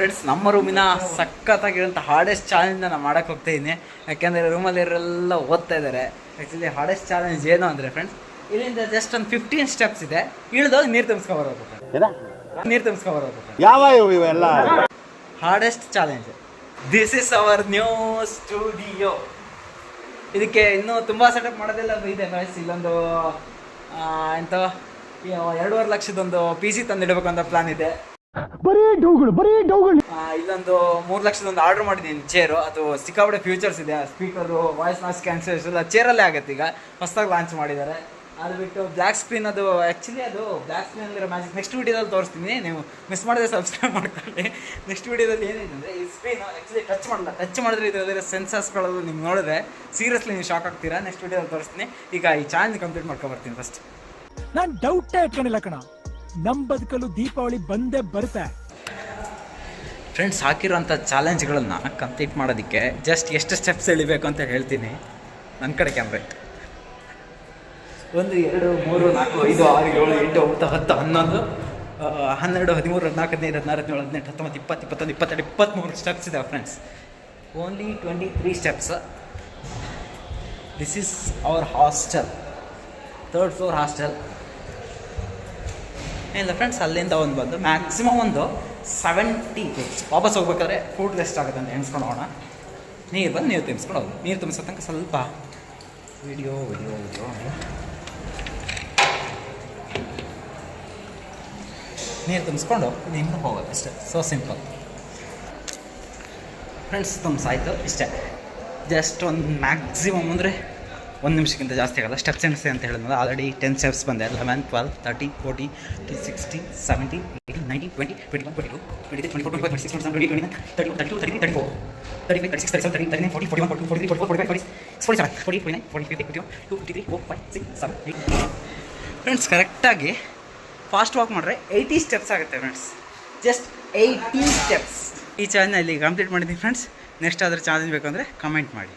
Friends ನಮ್ಮ ರೂಮಿನ ಸಖತ್ತಾಗಿರುವಂಥ hardest ಚಾಲೆಂಜ್ನ ನಾನು ಮಾಡೋಕ್ಕೆ ಹೋಗ್ತಾ ಇದ್ದೀನಿ ಯಾಕೆಂದರೆ ರೂಮಲ್ಲಿರೋರೆಲ್ಲ ಓದ್ತಾ ಇದ್ದಾರೆ ಆ್ಯಕ್ಚುಲಿ ಹಾರ್ಡೆಸ್ಟ್ ಚಾಲೆಂಜ್ ಏನು ಅಂದರೆ ಫ್ರೆಂಡ್ಸ್ ಇಲ್ಲಿಂದ ಜಸ್ಟ್ ಒಂದು ಫಿಫ್ಟೀನ್ ಸ್ಟೆಪ್ಸ್ ಇದೆ. ಇಳಿದೋಗಿ ನೀರು ತುಂಬಿಸ್ಕೊಬರೋದು ನೀರು ತುಂಬಿಸ್ಕೊಬರೋದು ಯಾವ ಇವು ಇವೆಲ್ಲ? Hardest challenge this is our new studio ಇದಕ್ಕೆ ಇನ್ನೂ ತುಂಬ ಸೆಟಪ್ ಮಾಡೋದೆಲ್ಲ ಇದೆ. ಫ್ರೆಂಡ್ಸ್ ಇಲ್ಲೊಂದು ಎಂಥ ಎರಡೂವರೆ ಲಕ್ಷದೊಂದು ಪಿ ಜಿ ತಂದಿಡಬೇಕು ಅಂತ ಪ್ಲಾನ್ ಇದೆ. ಬರೀ ಡೌಗಳು ಬರೀ ಡೌಗಳು. ಇಲ್ಲೊಂದು ಮೂರು ಲಕ್ಷದೊಂದು ಆರ್ಡರ್ ಮಾಡಿದ್ದೀನಿ ಚೇರು ಅದು ಸಿಕ್ಕಾಪಟ್ಟೆ ಫ್ಯೂಚರ್ಸ್ ಇದೆ. ಸ್ಪೀಕರು ವಾಯ್ಸ್ ನಾಸ್ ಕ್ಯಾನ್ಸರ್ಸ್ ಎಲ್ಲ ಚೇರಲ್ಲೇ ಆಗುತ್ತೆ ಈಗ. ಹೊಸದಾಗಿ ಲಾಂಚ್ ಮಾಡಿದ್ದಾರೆ. ಅದು ಬಿಟ್ಟು ಬ್ಲ್ಯಾಕ್ ಸ್ಕ್ರೀನ್ ಅದು ಆ್ಯಕ್ಚುಲಿ ಅದು ಬ್ಲ್ಯಾಕ್ ಸ್ಕ್ರೀನಲ್ಲಿರೋ ಮ್ಯಾಜಿಕ್ ನೆಕ್ಸ್ಟ್ ವೀಡಿಯೋದಲ್ಲಿ ತೋರಿಸ್ತೀನಿ. ನೀವು ಮಿಸ್ ಮಾಡಿದ್ರೆ ಸಬ್ಸ್ಕ್ರೈಬ್ ಮಾಡ್ಕೊಳ್ಳಿ. ನೆಕ್ಸ್ಟ್ ವೀಡಿಯೋದಲ್ಲಿ ಏನಿದೆ ಅಂದರೆ ಈ ಸ್ಕ್ರೀನು ಆ್ಯಕ್ಚುಲಿ ಟಚ್ ಮಾಡಲ್ಲ. ಟಚ್ ಮಾಡಿದ್ರೆ ಇದರಲ್ಲಿರೋ ಸೆನ್ಸರ್ಸ್ಗಳು ನಿಮ್ಗೆ ನೋಡಿದ್ರೆ ಸೀರಿಯಸ್ಲಿ ನೀವು ಶಾಕ್ ಆಗ್ತೀರಾ. ನೆಕ್ಸ್ಟ್ ವೀಡಿಯೋದಲ್ಲಿ ತೋರಿಸ್ತೀನಿ. ಈಗ ಈ ಚಾಲೆಂಜ್ ಕಂಪ್ಲೀಟ್ ಮಾಡ್ಕೊಬರ್ತೀನಿ ಫಸ್ಟ್ ನಾನು ಡೌಟೇ ಇಟ್ಕೊಂಡಿಲ್ಲ ಕಣ. ನಮ್ ಬದುಕಲು ದೀಪಾವಳಿ ಬಂದೇ ಬರುತ್ತೆ. ಫ್ರೆಂಡ್ಸ್ ಹಾಕಿರೋಂಥ ಚಾಲೆಂಜ್ಗಳನ್ನು ಕಂಪ್ಲೀಟ್ ಮಾಡೋದಕ್ಕೆ ಜಸ್ಟ್ ಎಷ್ಟು ಸ್ಟೆಪ್ಸ್ ಎಳಿಬೇಕು ಅಂತ ಹೇಳ್ತೀನಿ. ನನ್ನ ಕಡೆ ಕ್ಯಾಮ್ರೆ ಒಂದು, ಎರಡು, ಮೂರು, ನಾಲ್ಕು, ಐದು, ಆರು, ಏಳು, ಎಂಟು, ಒಂಬತ್ತು, ಹತ್ತು, ಹನ್ನೊಂದು ಹನ್ನೆರಡು, ಹದಿಮೂರು, ಹದಿನಾಲ್ಕು, ಹದಿನೈದು, ಹದಿನಾರು, ಹದಿನೇಳು, ಹದಿನೆಂಟು, ಹತ್ತೊಂಬತ್ತು, ಇಪ್ಪತ್ತು, ಇಪ್ಪತ್ತೊಂದು, ಇಪ್ಪತ್ತೆರಡು, ಇಪ್ಪತ್ತ್ಮೂರು ಸ್ಟೆಪ್ಸ್ ಇದೆ friends only twenty three steps this is our hostel third floor hostel ಇಲ್ಲ ಫ್ರೆಂಡ್ಸ್ ಅಲ್ಲಿಂದ ಒಂದು ಬಂದು ಮ್ಯಾಕ್ಸಿಮಮ್ ಒಂದು ಸೆವೆಂಟಿ ವಾಪಸ್ ಹೋಗ್ಬೇಕಾದ್ರೆ ಫುಡ್ ವೇಸ್ಟ್ ಆಗುತ್ತೆ ಅಂತ ಎಣಿಸ್ಕೊಂಡು ಹೋಗೋಣ. ನೀರು ಬಂದು ನೀರು ತುಂಬಿಸ್ಕೊಂಡು ಹೋಗಿ. ನೀರು ತುಂಬಿಸೋ ತನಕ ಸ್ವಲ್ಪ ವಿಡಿಯೋ ವಿಡಿಯೋ ವಿಡಿಯೋ ನೀರು ತುಂಬಿಸ್ಕೊಂಡು ನಿಮ್ಮ ಹೋಗೋದು ಅಷ್ಟೇ. ಸೊ ಸಿಂಪಲ್ ಫ್ರೆಂಡ್ಸ್ ತುಂಬಿಸಾಯ್ತು ಇಷ್ಟೇ. ಜಸ್ಟ್ ಒಂದು ಮ್ಯಾಕ್ಸಿಮಮ್ ಅಂದರೆ ಒಂದು ನಿಮಿಷಕ್ಕಿಂತ ಜಾಸ್ತಿ ಆಗಲ್ಲ. ಸ್ಟೆಪ್ಸ್ ಎಣಿಸಿ ಅಂತ ಹೇಳಿದ್ನಲ್ಲ ಆಲ್ರೆಡಿ ಟೆನ್ ಸ್ಟೆಪ್ಸ್ ಬಂದೆ. Eleven twelve thirty forty two sixty seventy eighty ninety twenty twenty one twenty two twenty twenty four twenty six twenty twenty nine thirty thirty two thirty thirty four thirty five thirty six thirty seven thirty thirty nine forty forty one forty forty forty forty forty forty forty forty three friends ಕರೆಕ್ಟಾಗಿ fast walk ಮಾಡಿದ್ರೆ eighty steps ಆಗುತ್ತೆ friends just eighty steps ಈ challenge ಇಲ್ಲಿ complete ಮಾಡಿದ್ದೀನಿ friends next ಅದರ challenge ಬೇಕಂದರೆ comment ಮಾಡಿ.